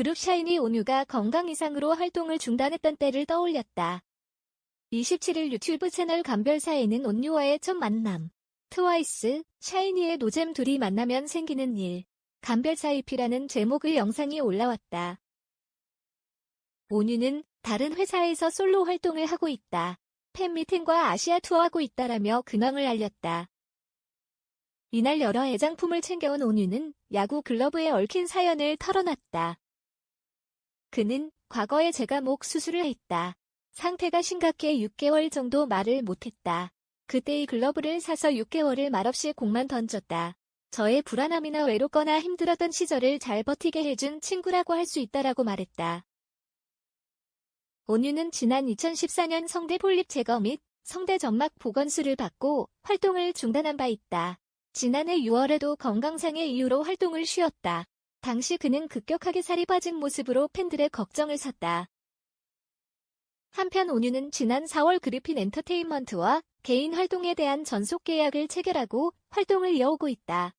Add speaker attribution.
Speaker 1: 그룹 샤이니 온유가 건강 이상으로 활동을 중단했던 때를 떠올렸다. 27일 유튜브 채널 감별사에는 온유와의 첫 만남, 트와이스, 샤이니의 노잼 둘이 만나면 생기는 일, 감별사이피라는 제목의 영상이 올라왔다. 온유는 다른 회사에서 솔로 활동을 하고 있다. 팬미팅과 아시아 투어하고 있다라며 근황을 알렸다. 이날 여러 애장품을 챙겨온 온유는 야구 글러브에 얽힌 사연을 털어놨다. 그는 과거에 제가 목 수술을 했다. 상태가 심각해 6개월 정도 말을 못했다. 그때 이 글러브를 사서 6개월을 말없이 공만 던졌다. 저의 불안함이나 외롭거나 힘들었던 시절을 잘 버티게 해준 친구라고 할 수 있다라고 말했다. 온유는 지난 2014년 성대 폴립 제거 및 성대 점막 보건수를 받고 활동을 중단한 바 있다. 지난해 6월에도 건강상의 이유로 활동을 쉬었다. 당시 그는 급격하게 살이 빠진 모습으로 팬들의 걱정을 샀다. 한편 온유는 지난 4월 그리핀 엔터테인먼트와 개인 활동에 대한 전속 계약을 체결하고 활동을 이어오고 있다.